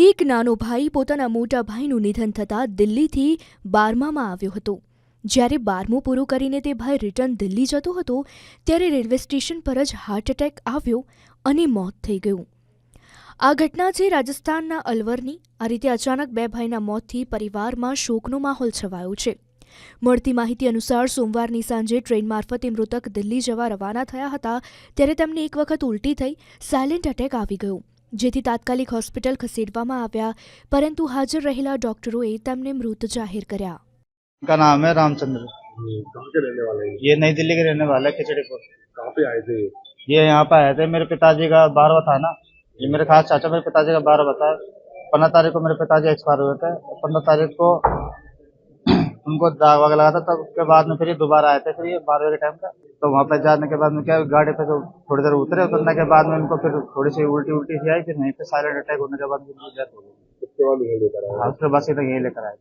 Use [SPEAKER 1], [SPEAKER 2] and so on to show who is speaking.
[SPEAKER 1] એક નાનો ભાઈ પોતાના મોટા ભાઈનું નિધન થતાં દિલ્હીથી બારમામાં આવ્યો હતો. જ્યારે બારમું પૂરું કરીને તે ભાઈ રિટર્ન દિલ્હી જતો હતો, ત્યારે રેલવે સ્ટેશન પર જ હાર્ટ એટેક આવ્યો અને મોત થઈ ગયું. આ ઘટના છે રાજસ્થાનના અલવરની. આ રીતે અચાનક બે ભાઈના મોતથી પરિવારમાં શોકનો માહોલ છવાયો છે. મળતી માહિતી અનુસાર સોમવારની સાંજે ટ્રેન મારફતે મૃતક દિલ્હી જવા રવાના થયા હતા, ત્યારે તેમને એક વખત ઉલટી થઈ સાયલેન્ટ એટેક આવી ગયો. જેથી તાત્કાલિક હોસ્પિટલ ખસેડવામાં આવ્યા પરંતુ હાજર રહેલા ડોક્ટરોએ તેમને મૃત જાહેર કર્યા
[SPEAKER 2] का नाम है रामचंद्र
[SPEAKER 3] ये कहाँ के रहने वाले हैं
[SPEAKER 2] ये नई दिल्ली के रहने वाला है खिचड़ीपुर
[SPEAKER 3] कहाँ पे आए थे ये?
[SPEAKER 2] ये यहाँ पे आए थे मेरे पिताजी का बारहवा था ना ये मेरे खास चाचा मेरे पिताजी का बारहवा था पंद्रह तारीख को मेरे पिताजी एक्सपायर हुए थे पंद्रह तारीख को उनको दाग वाग लगा था तब उसके बाद में फिर ये दोबारा आए थे फिर ये बारहवें के टाइम का तो वहाँ पे जाने के बाद में क्या गाड़ी पे जो थोड़ी देर उतरे उतरने के बाद में इनको फिर थोड़ी सी उल्टी उल्टी सी आई फिर वहीं पे साइलेंट अटैक होने के बाद उनकी डेथ हो गई।
[SPEAKER 3] उसके बाद यही लेकर आए।
[SPEAKER 2] हाँ, उसके बाद सीधा यही लेकर आए।